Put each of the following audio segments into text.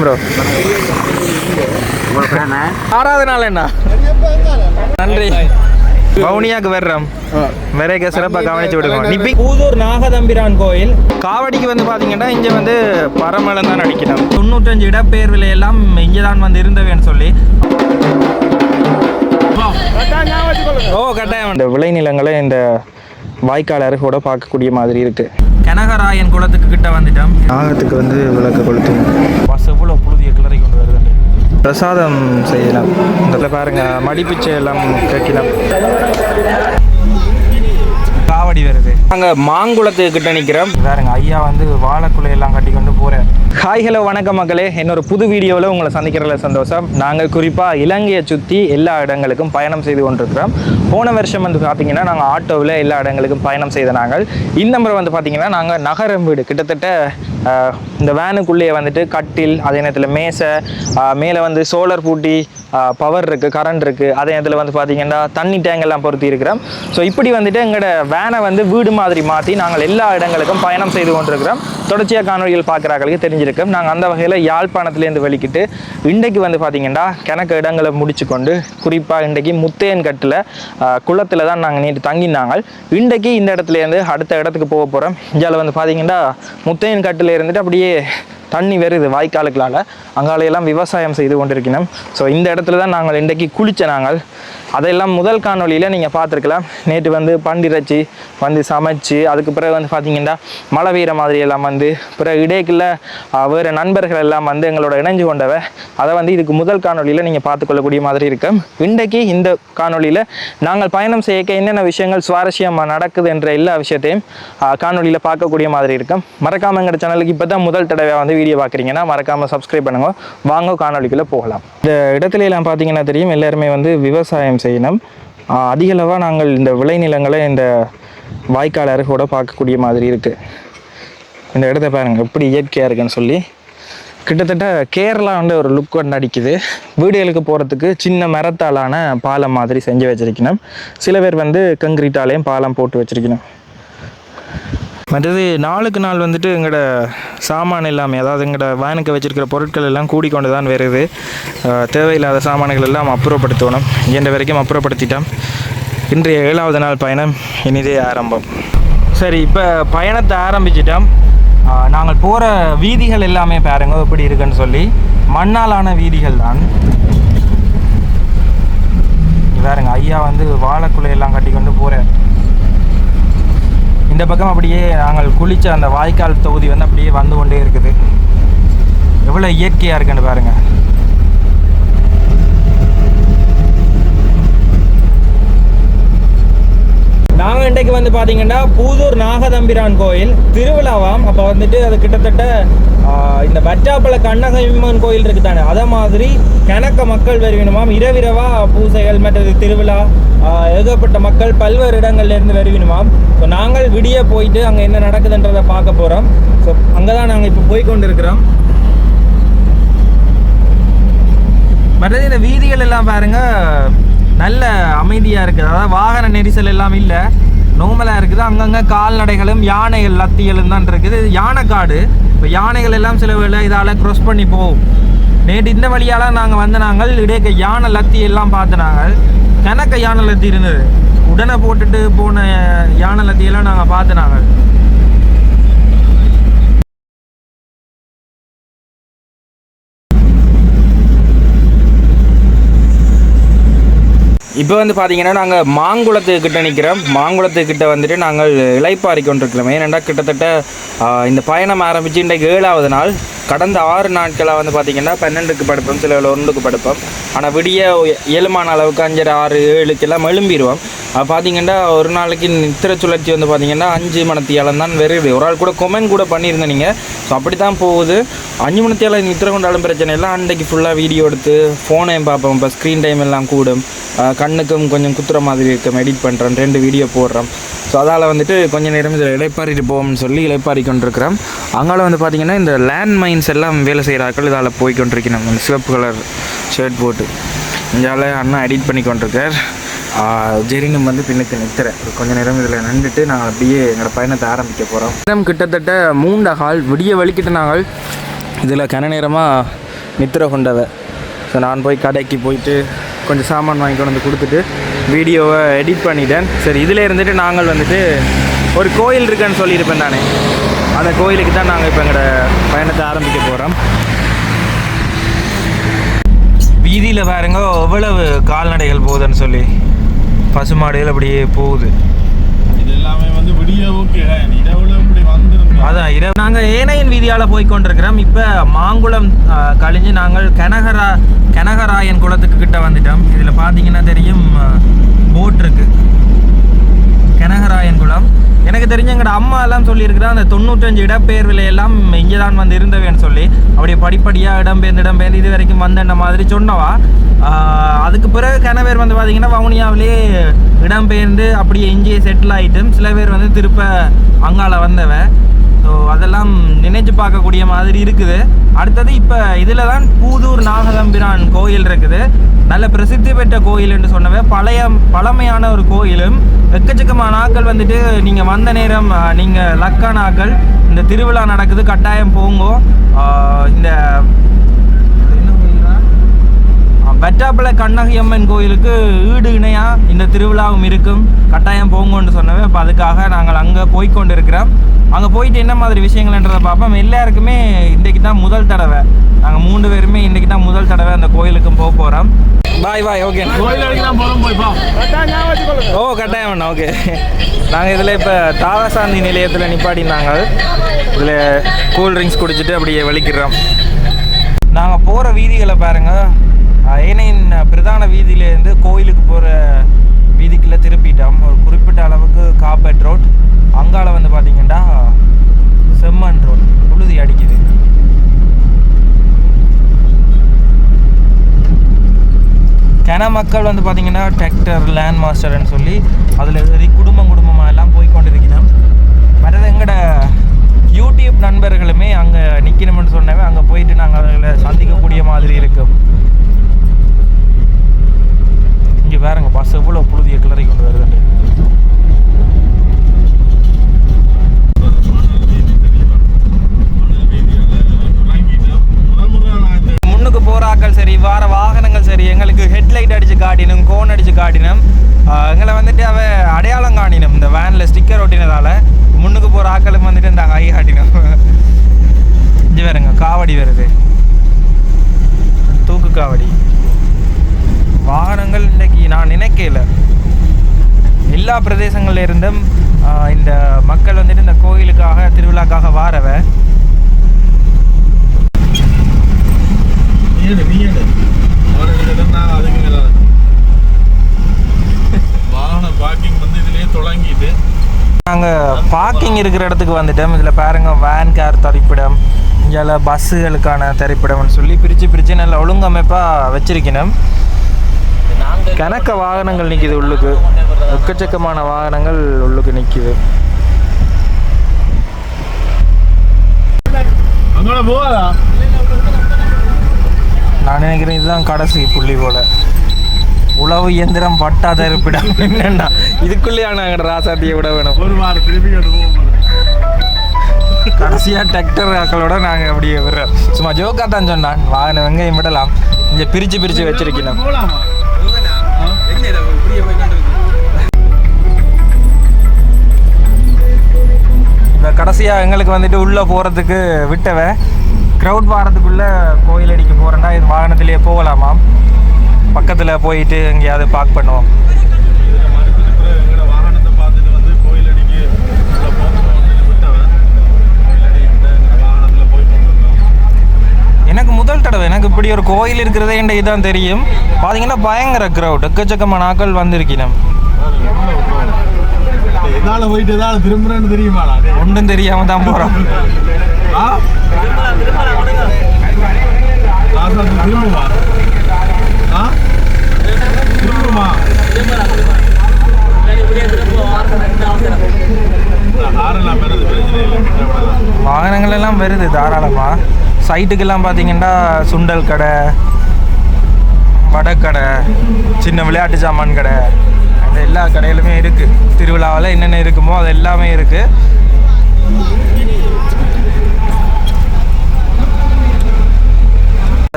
Bro ஆறாவது நாள் என்ன? நன்றி. வவுனியாக்கு வர்றோம். விரைக்க சிறப்பாக கவனிச்சு விடுங்க. நிப்பி பூதூர் நாகதம்பிரான் கோயில். காவடிக்கு வந்து பார்த்தீங்கன்னா இங்கே வந்து பரமளம் தான் அடிக்கணும் தொண்ணூத்தஞ்சு இடப்பெயர் விலையெல்லாம் இங்கே தான் வந்து இருந்தவேன்னு சொல்லி. ஓ கட்டாயம். இந்த விளைநிலங்களை இந்த வாய்க்கால் அருகோட பார்க்கக்கூடிய மாதிரி இருக்கு. கனகராயன் குளத்துக்கு கிட்ட வந்துட்டோம். நாகத்துக்கு வந்து விளக்கு கொளுத்தணும் பஸ் எவ்வளோ புழுதிய கிளறி கொண்டு வருதுண்டு பிரசாதம் செய்யலாம். இதில் பாருங்க மடிப்பிச்சை எல்லாம் கேட்கலாம் காவடி வருது. அங்க மாங்குளத்துக்கு கிட்ட நிக்கிறோம். பாருங்க ஐயா வந்து வாழைக்குலை எல்லாம் கட்டி கொண்டு போறேன் ஹாய் ஹலோ வணக்கம் மக்களே. என்னோட புது வீடியோவில் உங்களை சந்திக்கிறதுல சந்தோஷம். நாங்கள் குறிப்பாக இலங்கையை சுற்றி எல்லா இடங்களுக்கும் பயணம் செய்து கொண்டிருக்கிறோம். போன வருஷம் வந்து பார்த்தீங்கன்னா நாங்கள் ஆட்டோவில் எல்லா இடங்களுக்கும் பயணம் செய்த நாங்கள். இந்த முறை வந்து பார்த்திங்கன்னா நாங்கள் நகரம் வீடு கிட்டத்தட்ட இந்த வேனுக்குள்ளேயே வந்துட்டு கட்டில் அதே நேரத்தில் மேசை மேலே வந்து சோலார் பூட்டி பவர் இருக்குது கரண்ட் இருக்குது அதே நேரத்தில் வந்து பார்த்தீங்கன்னா தண்ணி டேங்க் எல்லாம் பொருத்தி இருக்கிறோம். ஸோ இப்படி வந்துட்டு எங்களோட வேனை வந்து வீடு மாதிரி மாற்றி நாங்கள் எல்லா இடங்களுக்கும் பயணம் செய்து கொண்டிருக்கிறோம். தொடர்ச்சியாக காணொலிகள் பார்க்குறாங்களுக்கு இருக்கும் நாங்கள் அந்த வகையில் யாழ்ப்பாணத்துலேருந்து வெளிக்கிட்டு இன்றைக்கு வந்து பார்த்தீங்கன்னா கிணக்கு இடங்களை முடிச்சு கொண்டு குறிப்பாக இன்றைக்கு முத்தையன் கட்டில் குளத்தில் தான் நாங்கள் நேற்று தங்கினாங்க. இன்றைக்கு இந்த இடத்துலேருந்து அடுத்த இடத்துக்கு போக போகிறோம் இந்தியாவில் வந்து பார்த்தீங்கன்னா முத்தையன் கட்டில் இருந்துட்டு அப்படியே தண்ணி வருது வாய்க்காலுக்களால். அங்காலையெல்லாம் விவசாயம் செய்து கொண்டிருக்கணும். ஸோ இந்த இடத்துல தான் நாங்கள் இன்றைக்கு குளிச்ச நாங்கள். அதெல்லாம் முதல் காணொளியில் நீங்கள் பார்த்துருக்கலாம். நேற்று வந்து பண்டிரச்சி வந்து சமைச்சு அதுக்கு பிறகு வந்து பார்த்தீங்கன்னா மழை வீர மாதிரி எல்லாம் வந்து பிறகு இடைக்குள்ள வேறு நண்பர்கள் எல்லாம் வந்து எங்களோட இணைஞ்சு கொண்டவ அதை வந்து இதுக்கு முதல் காணொளியில் நீங்கள் பார்த்துக்கொள்ளக்கூடிய மாதிரி இருக்கும் இன்றைக்கு இந்த காணொளியில் நாங்கள் பயணம் செய்ய என்னென்ன விஷயங்கள் சுவாரஸ்யமாக நடக்குது என்ற எல்லா விஷயத்தையும் காணொலியில் பார்க்கக்கூடிய மாதிரி இருக்கும் மறக்காமல் எங்கள் சேனலுக்கு இப்போ தான் முதல் தடவை வந்து வீடியோ பார்க்குறீங்கன்னா மறக்காமல் சப்ஸ்கிரைப் பண்ணுங்க. வாங்க காணொளிக்குள்ளே போகலாம். இந்த இடத்துல எல்லாம் பார்த்தீங்கன்னா தெரியும் எல்லாருமே வந்து விவசாயம் செய்யணும். ஆஹ் நாங்கள் இந்த விளைநிலங்களை இந்த வாய்க்கால் அருகோட பார்க்கக்கூடிய மாதிரி இருக்குது இந்த இடத்த பாருங்கள் எப்படி இயற்கையாக இருக்குன்னு சொல்லி. கிட்டத்தட்ட கேரளா வந்து ஒரு லுக் வந்து அடிக்குது வீடுகளுக்கு போகிறதுக்கு சின்ன மரத்தாலான பாலம் மாதிரி செஞ்சு வச்சுருக்கணும். சில பேர் வந்து கங்கிரீட்டாலேயும் பாலம் போட்டு வச்சுருக்கணும். மற்றது நாளுக்கு நாள் வந்துட்டு எங்களோட சாமான் எல்லாமே அதாவது எங்களோட வேனுக்கு வச்சுருக்கிற பொருட்கள் எல்லாம் கூடிக்கொண்டு தான் வருது தேவையில்லாத சாமான்கள் எல்லாம் அப்புறப்படுத்தணும். இயன்ற வரைக்கும் அப்புறப்படுத்திட்டோம். இன்றைய ஏழாவது நாள் பயணம் இனிதே ஆரம்பம். சரி இப்போ பயணத்தை ஆரம்பிச்சிட்டோம். நாங்கள் போகிற வீதிகள் எல்லாமே பாருங்க எப்படி இருக்குன்னு சொல்லி. மண்ணாலான வீதிகள் தான் இங்க பாருங்க ஐயா வந்து வாழைக்குலை எல்லாம் கட்டி கொண்டு போகிறேன் இந்த பக்கம் அப்படியே நாங்கள் குளித்த அந்த வாய்க்கால் தொகுதி வந்து அப்படியே வந்து கொண்டே இருக்குது. எவ்வளோ இயற்கையாக இருக்குன்னு பாருங்கள் நாங்கள் இன்றைக்கு வந்து பார்த்தீங்கன்னா பூதூர் நாகதம்பிரான் கோயில் திருவிழாவாம். அப்போ வந்துட்டு அது கிட்டத்தட்ட இந்த வற்றாப்பள கண்ணகம்மன் கோயில் இருக்கு தானே அதை மாதிரி கணக்க மக்கள் வருவினுமாம். இரவிரவா பூசைகள் மற்றது திருவிழா ஏகப்பட்ட மக்கள் பல்வேறு இடங்கள்ல இருந்து வருவினுமாம். ஸோ நாங்கள் விடிய போயிட்டு அங்கே என்ன நடக்குதுன்றதை பார்க்க போகிறோம் ஸோ அங்கே தான் நாங்கள் இப்போ போய் கொண்டிருக்கிறோம் மற்றது இந்த வீதிகள் எல்லாம் பாருங்க நல்ல அமைதியாக இருக்குது அதாவது வாகன நெரிசல் எல்லாம் இல்லை. நோமலாக இருக்குது. அங்கங்கே கால்நடைகளும் யானைகள் லத்திகளும் தான் இருக்குது. யானை யானைக்காடு. இப்போ யானைகள் எல்லாம் சில இதால் க்ராஸ் பண்ணி போகும். நேற்று இந்த வழியால் நாங்கள் வந்து நாங்கள் இடையே யானை லத்தி எல்லாம் பார்த்து நாங்கள். கணக்க யானை லத்தி இருந்தது. உடனே போட்டுட்டு போன யானை லத்தியெல்லாம் நாங்கள் பார்த்து நாங்கள். இப்போ வந்து பார்த்தீங்கன்னா நாங்கள் மாங்குளத்துக்கிட்ட நிற்கிறோம் மாங்குளத்துக்கிட்ட வந்துட்டு நாங்கள் இளைப்பாரி கொண்டிருக்கிறோம். ஏனெண்டா கிட்டத்தட்ட இந்த பயணம் ஆரம்பித்து இன்றைக்கு ஏழாவது நாள். கடந்த ஆறு நாட்களாக வந்து பார்த்தீங்கன்னா பன்னெண்டுக்கு படுப்போம் சில ஒன்றுக்கு படுப்போம். ஆனால் விடிய ஏழுமான அளவுக்கு அஞ்சரை ஆறு ஏழுக்கெல்லாம் எழும்பிடுவோம் அப்போ பார்த்தீங்கன்னா ஒரு நாளைக்கு நித்திர சுழற்சி வந்து பார்த்திங்கன்னா அஞ்சு மணத்தியாலம் தான் வருது. ஒரு ஆள் கூட கொமெண்ட் கூட பண்ணியிருந்தேன் நீங்கள் ஸோ அப்படி தான் போகுது. அஞ்சு மணத்தியாலம் நித்திர கொண்டாலும் பிரச்சனை இல்லை. அன்றைக்கு ஃபுல்லாக வீடியோ எடுத்து ஃபோனையும் பார்ப்போம். இப்போ ஸ்க்ரீன் டைம் எல்லாம் கூடும். கண்ணுக்கும் கொஞ்சம் குத்துற மாதிரி இருக்கும். எடிட் பண்ணுறோம் ரெண்டு வீடியோ போடுறோம். ஸோ அதால் வந்துட்டு கொஞ்சம் நேரம் இதில் இளைப்பாறிட்டு போவோம்னு சொல்லி இளைப்பாரி கொண்டிருக்கிறோம். அங்கால வந்து பார்த்திங்கன்னா இந்த லேண்ட் மைன்ஸ் எல்லாம் வேலை செய்கிறார்கள் இதால் போய் கொண்டிருக்கணும் இந்த சிவப்பு கலர் ஷர்ட் போட்டு. இங்கால அண்ணா எடிட் பண்ணி கொண்டிருக்கார். ஜெரினும் வந்து பின்னுக்கு நிற்கிறேன் கொஞ்ச நேரம் இதில் நின்றுட்டு நான் அப்படியே எங்களோட பயணத்தை ஆரம்பிக்க போகிறோம் நேரம் கிட்டத்தட்ட மூண்ட ஹால் விடிய வலிக்கிட்டு நாங்கள் இதில் கன நேரமாக நித்திர கொண்டவை. ஸோ நான் போய் கடைக்கு போயிட்டு கொஞ்சம் சாமான் வாங்கி கொண்டு வந்து கொடுத்துட்டு வீடியோவை எடிட் பண்ணிட்டேன். சரி இதில் இருந்துட்டு நாங்கள் வந்துட்டு ஒரு கோயில் இருக்குன்னு சொல்லியிருப்பேன் நானே அந்த கோயிலுக்கு தான் நாங்கள் இப்போ எங்களோட பயணத்தை ஆரம்பிக்க போகிறோம் வீதியில் பாருங்க எவ்வளவு கால்நடைகள் போகுதுன்னு சொல்லி. பசுமாடுகள் அப்படியே போகுது. இது எல்லாமே வந்து விடிய ஓகே இரவுல இப்படி வந்திருந்தோம் அதான் இரவு. நாங்கள் ஏனையின் வீதியால் போய் கொண்டிருக்கிறோம். இப்போ மாங்குளம் கழிஞ்சு நாங்கள் கனகரா கனகராயன் குளத்துக்கு கிட்ட வந்துட்டோம். இதில் பார்த்தீங்கன்னா தெரியும் போட் இருக்கு கனகராயன் எனக்கு தெரிஞ்ச எங்களோட அம்மா எல்லாம் சொல்லியிருக்கிறா அந்த தொண்ணூற்றஞ்சு இடப்பெயர்வில் எல்லாம் இங்கே தான் வந்து இருந்தவேன்னு சொல்லி அப்படியே படிப்படியாக இடம்பெயர்ந்து இடம்பெயர்ந்து இது வரைக்கும் வந்தேன்ன மாதிரி சொன்னவா? அதுக்கு பிறகு கனவேர் வந்து பார்த்தீங்கன்னா வவுனியாவிலே இடம்பெயர்ந்து அப்படியே இங்கேயே செட்டில் ஆகிட்டும் சில பேர் வந்து திருப்ப அங்கால வந்தவ. ஸோ அதெல்லாம் நினைச்சு பார்க்கக்கூடிய மாதிரி இருக்குது. அடுத்தது இப்போ இதில் தான் பூதூர் நாகதம்பிரான் கோயில் இருக்குது. நல்ல பிரசித்தி பெற்ற கோயில் என்று சொன்னவே பழைய பழமையான ஒரு கோயிலும் எக்கச்சக்கமான ஆக்கள் வந்துட்டு நீங்கள் வந்த நேரம் நீங்கள் லக்கான ஆக்கள் இந்த திருவிழா நடக்குது கட்டாயம் போங்கோ. இந்த வெட்டாப்பளை கண்ணகி அம்மன் கோயிலுக்கு ஈடு இணையா இந்த திருவிழாவும் இருக்கும். கட்டாயம் போங்கன்னு சொன்னவே அப்போ அதுக்காக நாங்கள் அங்கே போய் கொண்டு இருக்கிறோம் அங்கே போயிட்டு என்ன மாதிரி விஷயங்கள்ன்றதை பார்ப்போம். எல்லாருக்குமே இன்றைக்கு தான் முதல் தடவை. நாங்கள் மூணு பேருமே இன்றைக்கி தான் முதல் தடவை அந்த கோயிலுக்கும் போக போகிறோம் பாய் பாய் ஓகே. கோயில் வரைக்கும் தான் போறோம் போய் பா. ஓ கட்டாயம் அண்ணா ஓகே. நாங்கள் இதில் இப்போ தாராசாந்தி நிலையத்தில் நிப்பாட்டினாங்க இதில் கூல் ட்ரிங்க்ஸ் குடிச்சிட்டு அப்படியே வெளிக்கிறோம் நாங்கள் போகிற வீதிகளை பாருங்க. அஹ், ஏனையின் பிரதான வீதியிலேருந்து கோயிலுக்கு போகிற வீதிக்குள்ளே திருப்பிட்டோம். ஒரு குறிப்பிட்ட அளவுக்கு காப்பேட் ரோட் அங்கால வந்து பார்த்தீங்கன்னா செம்மண் ரோட் புழுதி அடிக்குது. கன மக்கள் வந்து பார்த்தீங்கன்னா டிராக்டர் லேண்ட் மாஸ்டர்னு சொல்லி அதில் குடும்பம் குடும்பமாக எல்லாம் போய் கொண்டிருக்கணும் மற்றது எங்களோட யூடியூப் நண்பர்களுமே அங்கே நிற்கணும்னு சொன்னவே அங்கே போயிட்டு நாங்கள் அவர்களை சந்திக்கக்கூடிய மாதிரி இருக்கும். இங்கே வேறங்க பஸ் எவ்வளோ புழுதியை கிளறி கொண்டு வருதுண்டு முன்னுக்கு போறாக்கள் சரி வார வாகனங்கள் சரி எங்களுக்கு ஹெட்லைட் அடித்து காட்டினும் கோன் அடித்து காட்டினும் எங்களை வந்துட்டு அவ அடையாளம் காணினும் இந்த வேனில் ஸ்டிக்கர் ஒட்டினதால. முன்னுக்கு போகிற ஆக்களுக்கு வந்துட்டு இந்த ஐ காட்டினும். இங்கே வேறுங்க காவடி வருது. தூக்கு காவடி. வாகனங்கள் இன்னைக்கு நான் நினைக்கல. எல்லா பிரதேசங்கள்ல இருந்தும் இந்த மக்கள் வந்துட்டு இந்த கோயிலுக்காக திருவிழாக்காக வாரவ. நாங்கள் பார்க்கிங் இருக்கிற இடத்துக்கு வந்துட்டோம். இதில் பாருங்க வேன் கார் தரிப்பிடம் இங்கே பஸ்ஸுகளுக்கான தரிப்பிடம்னு சொல்லி பிரித்து பிரித்து நல்ல ஒழுங்கமைப்பாக வச்சிருக்கணும். கணக்க வாகனங்கள் நிற்கிது உள்ளுக்கு. எக்கச்சக்கமான வாகனங்கள் உள்ளுக்கு நிற்கிது நான் நினைக்கிறேன் இதுதான் கடைசி புள்ளி போல. உழவு இயந்திரம் பட்டா தரிப்பிடம் என்னண்டா? இதுக்குள்ளேயா நாங்கள் ராசாத்தியை விட வேணும்? கடைசியாக டிராக்டர் ஆக்களோட நாங்கள் அப்படியே விடுறோம் சும்மா ஜோக்காக தான் சொன்னான். வாகனம் வெங்காயம் விடலாம். இங்கே பிரித்து பிரித்து வச்சிருக்கணும். போலாமா இப்போ கடைசியாக எங்களுக்கு வந்துட்டு உள்ளே போகிறதுக்கு விட்டவ க்ரௌட் வாரத்துக்குள்ளே கோயில் அடிக்க போகிறேன்னா இது வாகனத்திலேயே போகலாமாம்? பக்கத்தில் போயிட்டு எங்கேயாவது பார்க் பண்ணுவோம் இதுல மறுபடியும் பிறகு எங்கட வாகனத்தை பார்த்துட்டு வந்து கோயில் அடிக்கு உள்ள போகணும்னு விட்டவன் கோயில் அடிக்கிட்ட எங்கட வாகனத்துல போய் கொண்டிருந்தோம் எனக்கு முதல் தடவை எனக்கு இப்படி ஒரு கோயில் இருக்கிறதே என்ற இதான் தெரியும். பார்த்தீங்கன்னா பயங்கர க்ரௌட் எக்கச்சக்கமான ஆட்கள் வந்திருக்கணும் எதால போயிட்டு எதால திரும்புறேன்னு தெரியுமாடா? டேய்? ஒன்றும் தெரியாமல் தான் திரும்புமா? திரும்புமா விடலாம். வாகனங்கள் எல்லாம் வருது தாராளமாக சைட்டுக்கெல்லாம் பார்த்தீங்கன்னா சுண்டல் கடை வடக்கடை சின்ன விளையாட்டு சாமான் கடை. அந்த எல்லா கடையிலுமே இருக்குது திருவிழாவில் என்னென்ன இருக்குமோ அது எல்லாமே இருக்குது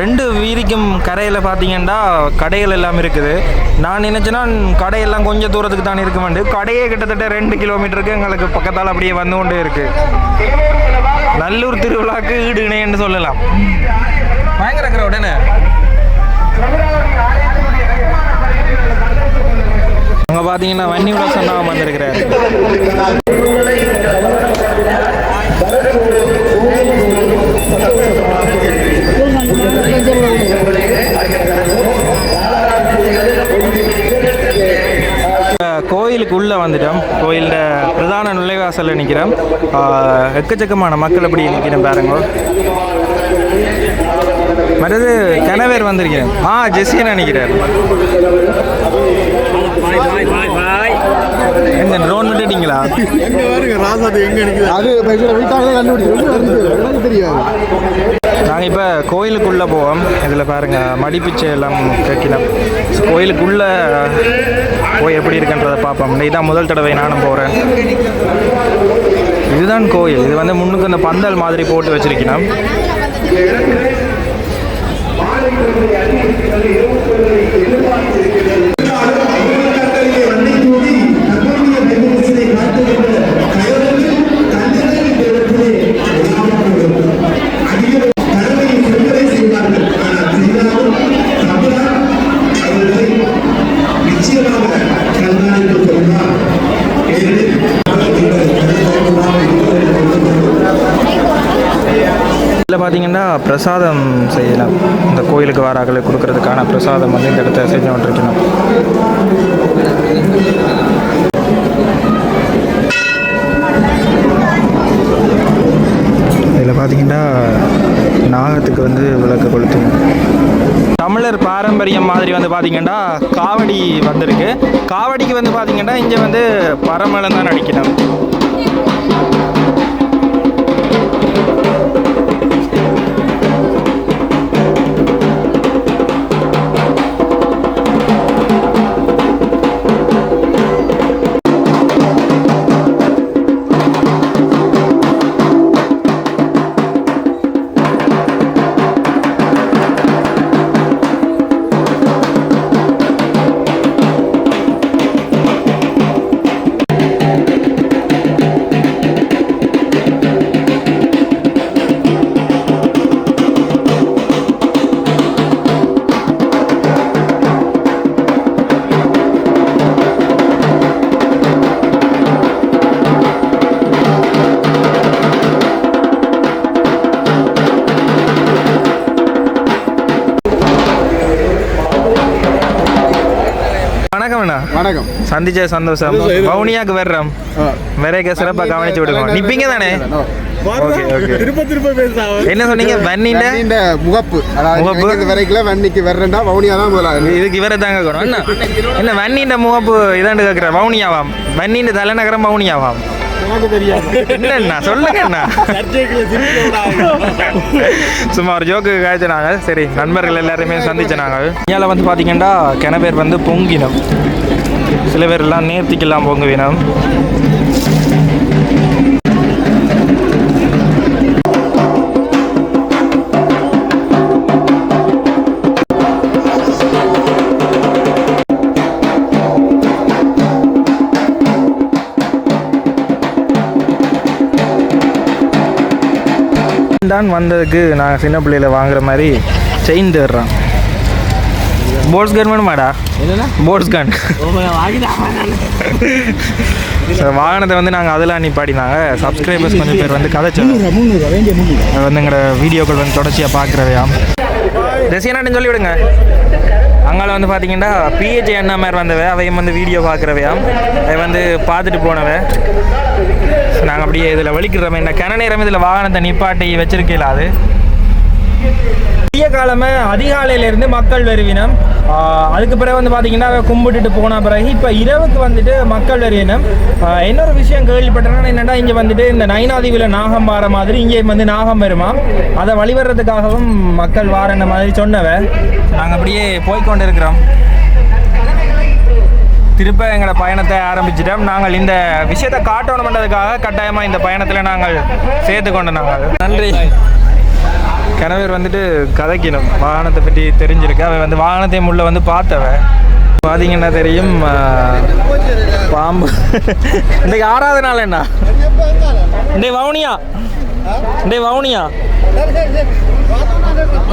ரெண்டு வீதிக்கும் கரையில் பார்த்தீங்கன்னா கடைகள் எல்லாம் இருக்குது. நான் நினச்சேன்னா கடையெல்லாம் கொஞ்சம் தூரத்துக்கு தான் இருக்க வேண்டும் கடையே கிட்டத்தட்ட ரெண்டு கிலோமீட்டருக்கு எங்களுக்கு பக்கத்தால் அப்படியே வந்து கொண்டே இருக்குது நல்லூர் திருவிழாக்கு ஈடு இணைன்னு சொல்லலாம். பயங்கர crowd என்ன அங்கே பார்த்தீங்கன்னா வன்னி விலாசம் தான் வந்திருக்கிறார் கோயிலுக்கு உள்ளே வந்துட்டோம். கோயிலோட பிரதான நுழைவாசலில் நிற்கிறோம் எக்கச்சக்கமான மக்கள் அப்படி நிற்கிறேன் பாருங்க. மற்றது கணவர் வந்திருக்கிறேன். ஆ ஜெஸ்ஸியை நினைக்கிறார் எங்க ட்ரோன் விட்டுட்டீங்களா? எங்க பாருங்க ராசாதி எங்க நிக்குது? அது வீட்டாக கண்டுபிடிச்சு. தெரியாது. நாங்கள் இப்போ கோயிலுக்குள்ளே போவோம். இதில் பாருங்கள் மடிப்பிச்சை எல்லாம் கேட்கலாம் கோயிலுக்குள்ளே போய் எப்படி இருக்குன்றதை பார்ப்போம். இதான் முதல் தடவை நானும் போகிறேன் இதுதான் கோயில். இது வந்து முன்னுக்கு இந்த பந்தல் மாதிரி போட்டு வச்சிருக்கணும். இதில் பிரசாதம் செய்யலாம். இந்த கோயிலுக்கு வராக்களுக்கு கொடுக்கறதுக்கான பிரசாதம் வந்து இந்த இடத்த செஞ்சு கொண்டிருக்கணும். இதில் பார்த்தீங்கன்னா நாகத்துக்கு வந்து விளக்கு கொளுத்தணும் தமிழர் பாரம்பரியம் மாதிரி வந்து பார்த்தீங்கன்னா காவடி வந்திருக்கு. காவடிக்கு வந்து பார்த்தீங்கன்னா இங்கே வந்து பரமளம் தான் நடிக்கணும். சந்திச்ச சந்தோஷம். வவுனியாக்கு வர்றோம். விரைக்க சிறப்பாக கவனிச்சு விடுங்க. நிப்பீங்க தானே? என்ன சொன்னீங்க? வன்னிண்ட இந்த முகப்பு. அதாவது முகப்பு? இங்கிருந்து வரைக்கும் வன்னிக்கு வர்றேன்டா வவுனியா தான் முதலாளி. இதுக்கு இவரை தாங்க என்ன? என்ன வன்னிண்ட முகப்பு இதாண்டு கேட்குற வவுனியாவாம். வன்னிண்ட தலைநகரம் வவுனியாவாம். சும்மா ஒரு ஜோக்கு காய்ச்சினாங்க சரி நண்பர்கள் எல்லாருமே சந்திச்சனாங்க இங்கே வந்து பார்த்தீங்கன்னா கிண பேர் வந்து பொங்கினம். சில பேர் எல்லாம் நேர்த்திக்கெல்லாம் பொங்குவினம் தான் வந்ததுக்கு நான் சின்ன பிள்ளையில் வாங்குற மாதிரி செயின் தேடுறோம் போட்ஸ் கன் வேணுமாடா போட்ஸ் கன் வாகனத்தை வந்து நாங்கள் அதெல்லாம் நிப்பாட்டினாங்க. சப்ஸ்கிரைபர்ஸ் கொஞ்சம் பேர் வந்து கதைச்சோம் அது வந்து எங்களோட வீடியோக்கள் வந்து தொடர்ச்சியாக பார்க்குறவையாம் ரசிகனாட்டும் சொல்லி விடுங்க. அங்கால வந்து பார்த்தீங்கன்னா பிஹெச் அண்ணா மாதிரி வந்தவ அவையும் வந்து வீடியோ பார்க்குறவையாம் அவை வந்து பார்த்துட்டு போனவ. நாங்கள் அப்படியே இதில் வலிக்கிறோம் இந்த கன நேரம் இதில் வாகனத்தை நிப்பாட்டி வச்சிருக்கல அது? விடிய காலமே அதிகாலையிலேருந்து மக்கள் வருவினம். அதுக்கு பிறகு வந்து பார்த்தீங்கன்னா கும்பிட்டுட்டு போன பிறகு இப்போ இரவுக்கு வந்துட்டு மக்கள் வருவினம். இன்னொரு விஷயம் கேள்விப்பட்டேன்னா என்னென்னா இங்கே வந்துட்டு இந்த நைனாதீவில் நாகம் வார மாதிரி இங்கே வந்து நாகம் வருமா? அதை வழிபடுறதுக்காகவும் மக்கள் வாரன மாதிரி சொன்னவ. நாங்கள் அப்படியே போய்க்கொண்டு இருக்கிறோம் திருப்ப எங்களோட பயணத்தை ஆரம்பிச்சிட்டோம். நாங்கள் இந்த விஷயத்தை காட்டணும் பண்ணுறதுக்காக கட்டாயமாக இந்த பயணத்தில் நாங்கள் சேர்த்து கொண்டு நாங்கள். நன்றி. கணவர் வந்துட்டு கதைக்கணும். வாகனத்தை பற்றி தெரிஞ்சிருக்கு. அவன் வந்து வாகனத்தையும் உள்ள வந்து பார்த்தவன். பார்த்தீங்கன்னா தெரியும் பாம்பு. இன்றைக்கு ஆறாவது நாள் என்ன? டேய் வவுனியா. டேய் வவுனியா.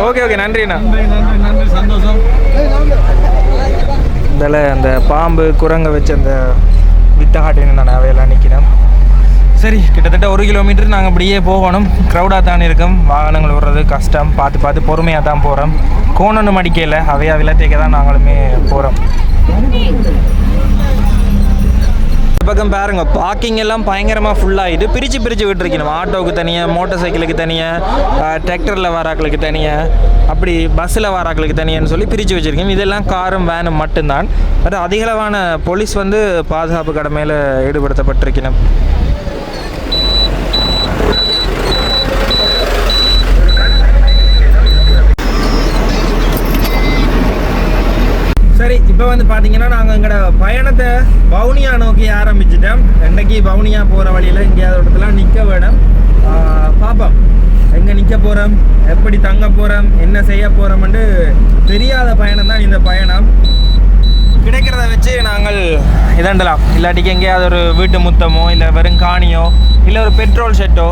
ஓகே ஓகே நன்றிண்ணா நன்றி இதில் அந்த பாம்பு குரங்கை வச்சு அந்த வித்தகாட்டின்னு நான் அவையெல்லாம் நிற்கிறேன் சரி கிட்டத்தட்ட ஒரு கிலோமீட்டர் நாங்கள் அப்படியே போகணும். க்ரௌடாக தான் இருக்கும். வாகனங்கள் விடுறது கஷ்டம். பார்த்து பார்த்து பொறுமையாக தான் போகிறோம் கோணொன்று மடிக்கையில் அவையா விளத்தேக்க தான் நாங்களுமே போகிறோம் இந்த பக்கம் பாருங்க பார்க்கிங் எல்லாம் பயங்கரமாக ஃபுல்லாகிட்டு பிரித்து பிரித்து விட்டுருக்கணும். ஆட்டோவுக்கு தனியாக மோட்டர் சைக்கிளுக்கு தனியாக டிராக்டரில் வராக்களுக்கு தனியாக அப்படி பஸ்ஸில் வராக்களுக்கு தனியான்னு சொல்லி பிரித்து வச்சுருக்கோம். இதெல்லாம் காரும் வேனும் மட்டும்தான். பட் அதிகளவான போலீஸ் வந்து பாதுகாப்பு கடமையில் ஈடுபடுத்தப்பட்டிருக்கணும் சரி இப்போ வந்து பார்த்தீங்கன்னா நாங்கள் எங்களோட பயணத்தை வவுனியா நோக்கி ஆரம்பிச்சிட்டோம். இன்னைக்கு வவுனியா போகிற வழியில் எங்கேயாவது இடத்துல நிற்க வேணும். பார்ப்போம் எங்கே நிற்க போகிறோம் எப்படி தங்க போகிறோம் என்ன செய்ய போகிறோம்னு தெரியாத பயணம் தான் இந்த பயணம். கிடைக்கிறத வச்சு நாங்கள் இதண்டலாம். இல்லாட்டிக்கு எங்கேயாவது ஒரு வீட்டு முத்தமோ இல்லை வெறும் காணியோ இல்லை ஒரு பெட்ரோல் ஷெட்டோ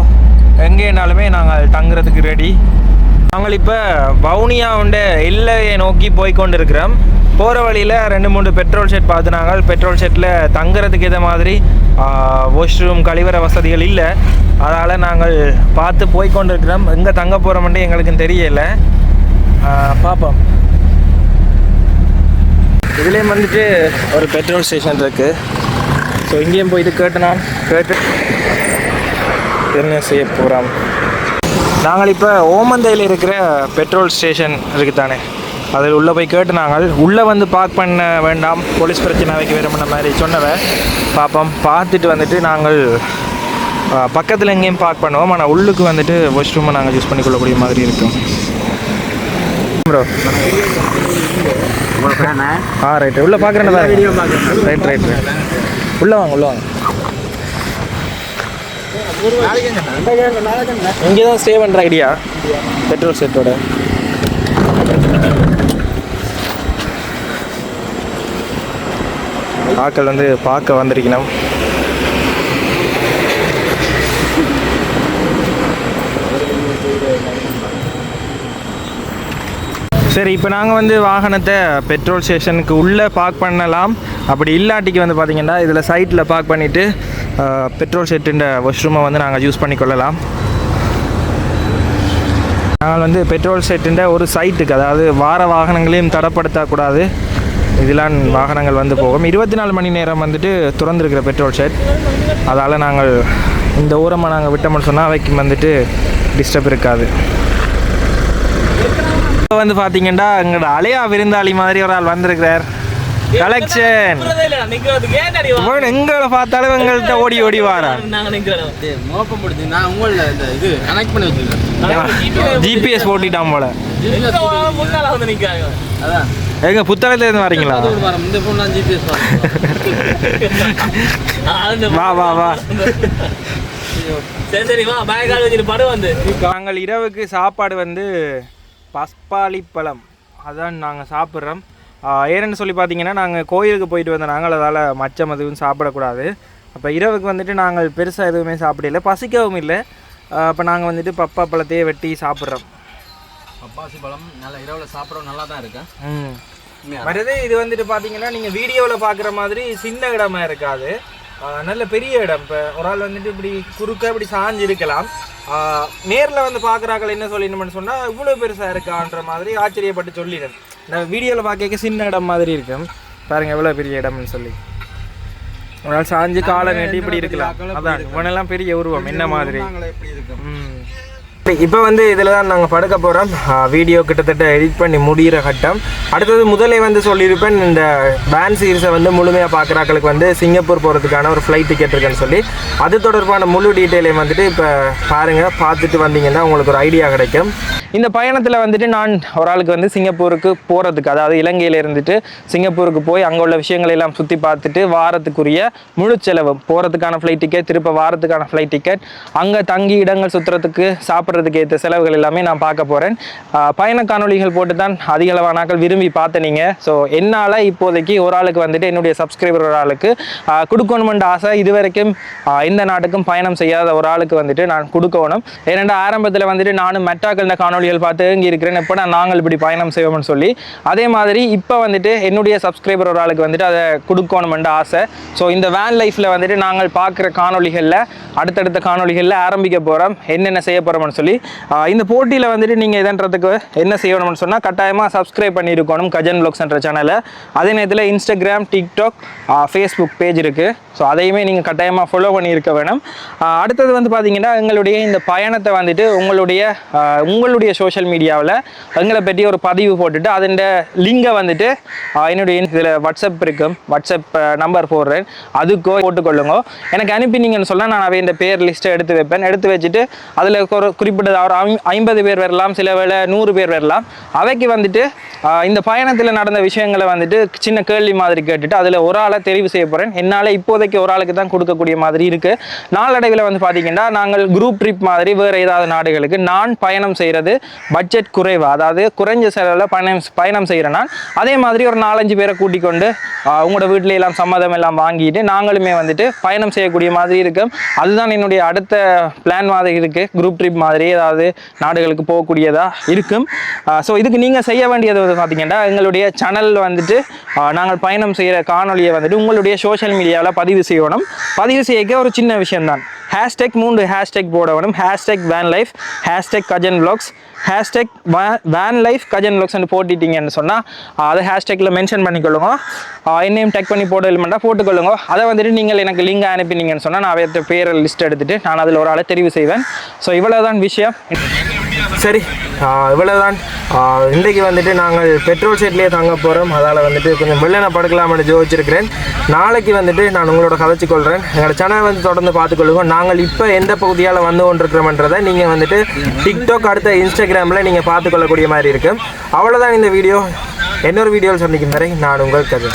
எங்கேனாலுமே நாங்கள் தங்குறதுக்கு ரெடி நாங்கள் இப்போ வவுனியா உண்ட எல்லையை நோக்கி போய் கொண்டிருக்கிறோம் போகிற வழியில் ரெண்டு மூணு பெட்ரோல் ஷெட் பார்த்து நாங்கள் பெட்ரோல் ஷெட்டில் தங்குறதுக்கு இதை மாதிரி வாஷ்ரூம் கழிவற வசதிகள் இல்லை. அதனால் நாங்கள் பார்த்து போய் கொண்டிருக்கிறோம். எங்கே தங்க போகிறோம்ட்டு எங்களுக்கு தெரியலை. பார்ப்போம். இதுலேயும் வந்துட்டு ஒரு பெட்ரோல் ஸ்டேஷன் இருக்குது ஸோ இங்கேயும் போயிட்டு கேட்டுனா கேட்டு என்ன செய்ய போகிறோம் நாங்கள் இப்போ ஓமந்தையில் இருக்கிற பெட்ரோல் ஸ்டேஷன் இருக்குது தானே அதில் உள்ளே போய் கேட்டு நாங்கள் உள்ளே வந்து பார்க் பண்ண வேண்டாம். போலீஸ் பிரச்சனை வைக்க வேணும்ன மாதிரி சொன்னவ. பார்ப்போம் பார்த்துட்டு வந்துட்டு நாங்கள் பக்கத்தில் எங்கேயும் பார்க் பண்ணுவோம். ஆனால் உள்ளுக்கு வந்துட்டு வாஷ்ரூமை நாங்கள் யூஸ் பண்ணிக்கொள்ளக்கூடிய மாதிரி இருக்கும். ப்ரோ ஆ ரைட் உள்ள பார்க்குறேன். ரைட் ரைட் ரைட் உள்ள வாங்க உள்ள வாங்க. இங்கே தான் ஸ்டே பண்ணுற ஐடியா பெட்ரோல் செட்டோட ஆக்கள் வந்து பார்க்க வந்திருக்கணும். சரி இப்போ நாங்கள் வந்து வாகனத்தை பெட்ரோல் ஸ்டேஷனுக்கு உள்ளே பார்க் பண்ணலாம். அப்படி இல்லாட்டிக்கு வந்து பார்த்திங்கன்னா இதில் சைட்டில் பார்க் பண்ணிவிட்டு பெட்ரோல் செட்டுன்ற வாஷ்ரூமை வந்து நாங்கள் யூஸ் பண்ணிக்கொள்ளலாம். நாங்கள் வந்து பெட்ரோல் செட்டுன்ற ஒரு சைட்டுக்கு அதாவது வார வாகனங்களையும் தடப்படுத்தக்கூடாது. இதெல்லாம் வாகனங்கள் வந்து போகும். இருபத்தி நாலு மணி நேரம் வந்துட்டு திறந்துருக்கிற பெட்ரோல் ஷெட் அதால் நாங்கள் இந்த ஊரமாக நாங்கள் விட்டோம்னு சொன்னால் அவைக்கு வந்துட்டு டிஸ்டர்ப் இருக்காது. இப்போ வந்து பார்த்தீங்கன்னா எங்களோட அலையா விருந்தாளி மாதிரி ஒரு ஆள் வந்திருக்கிறார். கலெக்ஷன் எங்களை பார்த்தாலும் எங்கள்கிட்ட ஓடி ஓடி வாரா? மோப்பம் பிடிச்சி நான் உங்கள இந்த இது கனெக்ட் பண்ணி வச்சிருக்கேன் ஜிபிஎஸ் போட்டிட்டான் போல. அதான். எங்க புத்தகத்துல இருந்து வரீங்களா? இந்த ஃபோன் ஜிபிஎஸ் வா? வா வா நாங்கள் இரவுக்கு சாப்பாடு வந்து பஸ்பாலி பழம். அதான் நாங்கள் சாப்பிட்றோம். ஏன்னு சொல்லி பார்த்தீங்கன்னா நாங்கள் கோயிலுக்கு போயிட்டு வந்த நாங்கள் அதால் மச்சம் எதுவும் சாப்பிடக்கூடாது. அப்போ இரவுக்கு வந்துட்டு நாங்கள் பெருசாக எதுவுமே சாப்பிடல. பசிக்கவும் இல்லை. அப்போ நாங்கள் வந்துட்டு பப்பா பழத்தையே வெட்டி சாப்பிட்றோம். பப்பாசி பழம் நல்லா இரவுல சாப்பிடவும் நல்லா தான் இருக்கு? ம். மறுது இது வந்துட்டு பார்த்தீங்கன்னா நீங்கள் வீடியோவில் பார்க்குற மாதிரி சின்ன இடமா இருக்காது. நல்ல பெரிய இடம். இப்போ ஒரு ஆள் வந்துட்டு இப்படி குறுக்க இப்படி சாஞ்சு இருக்கலாம். நேரில் வந்து பார்க்குறாக்கள் என்ன சொல்லிடணும்னு சொன்னால் இவ்வளோ பெருசாக இருக்கான்ற மாதிரி ஆச்சரியப்பட்டு சொல்லிடுறேன் நான் வீடியோவில் பார்க்க சின்ன இடம் மாதிரி இருக்கும். பாருங்க எவ்வளோ பெரிய இடம்னு சொல்லி. ஒரு நாள் சாஞ்சு காலை நீட்டி இப்படி இருக்கலாம். அதான் இவனெல்லாம் பெரிய உருவம் என்ன மாதிரி? எப்படி இருக்கு இப்போ வந்து இதில் தான் நாங்கள் படுக்க போகிறோம் வீடியோ கிட்டத்தட்ட எடிட் பண்ணி முடிகிற கட்டம். அடுத்தது முதலே வந்து சொல்லியிருப்பேன் இந்த பேன் சீரிஸை வந்து முழுமையாக பார்க்குறாக்களுக்கு வந்து சிங்கப்பூர் போகிறதுக்கான ஒரு ஃப்ளைட் டிக்கெட் இருக்குன்னு சொல்லி. அது தொடர்பான முழு டீட்டெயிலையும் வந்துட்டு இப்போ பாருங்கள் பார்த்துட்டு வந்தீங்கன்னா உங்களுக்கு ஒரு ஐடியா கிடைக்கும். இந்த பயணத்தில் வந்துட்டு நான் ஒரு ஆளுக்கு வந்து சிங்கப்பூருக்கு போகிறதுக்கு அதாவது இலங்கையில் இருந்துட்டு சிங்கப்பூருக்கு போய் அங்கே உள்ள விஷயங்களை எல்லாம் சுற்றி பார்த்துட்டு வாரத்துக்குரிய முழு செலவு போகிறதுக்கான ஃப்ளைட் டிக்கெட் திருப்ப வாரத்துக்கான ஃப்ளைட் டிக்கெட் அங்கே தங்கி இடங்கள் சுற்றுறதுக்கு சாப்பிட்ற சாப்பிட்றதுக்கு ஏற்ற செலவுகள் எல்லாமே நான் பார்க்க போகிறேன் பயண காணொளிகள் போட்டு தான் அதிக அளவானாக்கள் விரும்பி பார்த்தனீங்க. ஸோ என்னால் இப்போதைக்கு ஒரு ஆளுக்கு வந்துட்டு என்னுடைய சப்ஸ்கிரைபர் ஒரு ஆளுக்கு கொடுக்கணுமென்ற ஆசை இதுவரைக்கும் வரைக்கும் எந்த நாட்டுக்கும் பயணம் செய்யாத ஒரு ஆளுக்கு வந்துட்டு நான் கொடுக்கணும். ஏனென்றால் ஆரம்பத்தில் வந்துட்டு நானும் மெட்டாக்கள் இந்த காணொளிகள் பார்த்து இங்கே இருக்கிறேன். எப்போ நான் நாங்கள் இப்படி பயணம் செய்வோம்னு சொல்லி. அதே மாதிரி இப்போ வந்துட்டு என்னுடைய சப்ஸ்கிரைபர் ஒரு ஆளுக்கு வந்துட்டு அதை கொடுக்கணுமென்ற ஆசை. ஸோ இந்த வேன் லைஃப்பில் வந்துட்டு நாங்கள் பார்க்குற காணொளிகளில் அடுத்தடுத்த காணொளிகளில் ஆரம்பிக்க போகிறோம் என்னென்ன செய்ய போகிறோம்னு சொல்லி சொல்லி இந்த போட்டியில் வந்துட்டு நீங்கள் இதன்றதுக்கு என்ன செய்யணும்னு சொன்னால் கட்டாயமாக சப்ஸ்கிரைப் பண்ணியிருக்கணும் கஜன் ப்ளாக்ஸ்ன்ற சேனலை அதே நேரத்தில் இன்ஸ்டாகிராம் டிக்டாக் ஃபேஸ்புக் பேஜ் இருக்குது ஸோ அதையுமே நீங்கள் கட்டாயமாக ஃபாலோ பண்ணியிருக்க வேணும். அடுத்தது வந்து பார்த்தீங்கன்னா எங்களுடைய இந்த பயணத்தை வந்துட்டு உங்களுடைய உங்களுடைய சோஷியல் மீடியாவில் எங்களை பற்றி ஒரு பதிவு போட்டுட்டு அதன் லிங்கை வந்துட்டு என்னுடைய இதில் வாட்ஸ்அப் இருக்கும். வாட்ஸ்அப் நம்பர் போடுறேன். அதுக்கோ போட்டுக்கொள்ளுங்க. எனக்கு அனுப்பினீங்கன்னு சொன்னால் நான் அவை இந்த பேர் லிஸ்ட்டை எடுத்து வைப்பேன். எடுத்து வச்சுட்டு அதில் ஒரு குறிப்பிட்ட குறிப்பிட்டது அவர் ஐம்பது பேர் வரலாம் சில வேளை நூறு பேர் வரலாம். அவைக்கு வந்துட்டு இந்த பயணத்தில் நடந்த விஷயங்களை வந்துட்டு சின்ன கேள்வி மாதிரி கேட்டுட்டு அதில் ஒரு ஆளை தெரிவு செய்ய போகிறேன் என்னால் இப்போதைக்கு ஒரு ஆளுக்கு தான் கொடுக்கக்கூடிய மாதிரி இருக்குது நாளடைவில் வந்து பார்த்தீங்கன்னா நாங்கள் குரூப் ட்ரிப் மாதிரி வேறு ஏதாவது நாடுகளுக்கு நான் பயணம் செய்கிறது பட்ஜெட் குறைவு? அதாவது குறைஞ்ச செலவில் பயணம் பயணம் செய்கிறேன்னா அதே மாதிரி ஒரு நாலஞ்சு பேரை கூட்டிக் கொண்டு உங்களோட வீட்டில எல்லாம் சம்மதம் எல்லாம் வாங்கிட்டு நாங்களுமே வந்துட்டு பயணம் செய்யக்கூடிய மாதிரி இருக்கும் அதுதான் என்னுடைய அடுத்த பிளான் மாதிரி இருக்குது குரூப் ட்ரிப் மாதிரி. ஏதாவது நாடுகளுக்கு போகக்கூடியதாக இருக்கும். ஸோ இதுக்கு நீங்கள் செய்ய வேண்டியது பார்த்தீங்கன்னா எங்களுடைய சேனல் வந்துட்டு நாங்கள் பயணம் செய்கிற காணொலியை வந்துட்டு உங்களுடைய சோஷியல் மீடியாவில் பதிவு செய்யணும். பதிவு செய்யக்க ஒரு சின்ன விஷயம்தான். ஹேஷ்டேக் மூன்று ஹேஷ்டேக் போட வேணும் hashtag van life hashtag Gajan vlogs hashtag van life Gajan vlogsன்னு போட்டுட்டீங்கன்னு சொன்னால் அதை ஹேஷ்டேக்கில் மென்ஷன் பண்ணிக்கொள்ளுங்க. என்னையும் டெக் பண்ணி போட இல்லைமெண்டா போட்டுக்கொள்ளுங்க. அதை வந்துட்டு நீங்கள் எனக்கு லிங்க் அனுப்பினீங்கன்னு சொன்னால் நான் அவற்றை பேரை லிஸ்ட் எடுத்துட்டு நான் அதில் ஒரு ஆளை தெரிவு செய்வேன். ஸோ இவ்வளோதான் விஷயம். சரி இவ்வளோதான் இன்றைக்கு வந்துட்டு நாங்கள் பெட்ரோல் செட்லேயே தங்க போகிறோம் அதால் வந்துட்டு கொஞ்சம் வெள்ளனை படுக்கலாம்னு ஜோதிச்சிருக்கிறேன் நாளைக்கு வந்துட்டு நான் உங்களோட கதைச்சு கொள்கிறேன் எங்களோட சேனல் வந்து தொடர்ந்து பார்த்துக்கொள்ளுங்க நாங்கள் இப்போ எந்த பகுதியால் வந்து கொண்டிருக்கிறோம்ன்றதை நீங்கள் வந்துட்டு டிக்டாக் அடுத்த இன்ஸ்டாகிராமில் நீங்கள் பார்த்துக்கொள்ளக்கூடிய மாதிரி இருக்கும். அவ்வளோதான் இந்த வீடியோ. இன்னொரு வீடியோவில் சந்திக்கும் வரை நான் உங்கள் கதை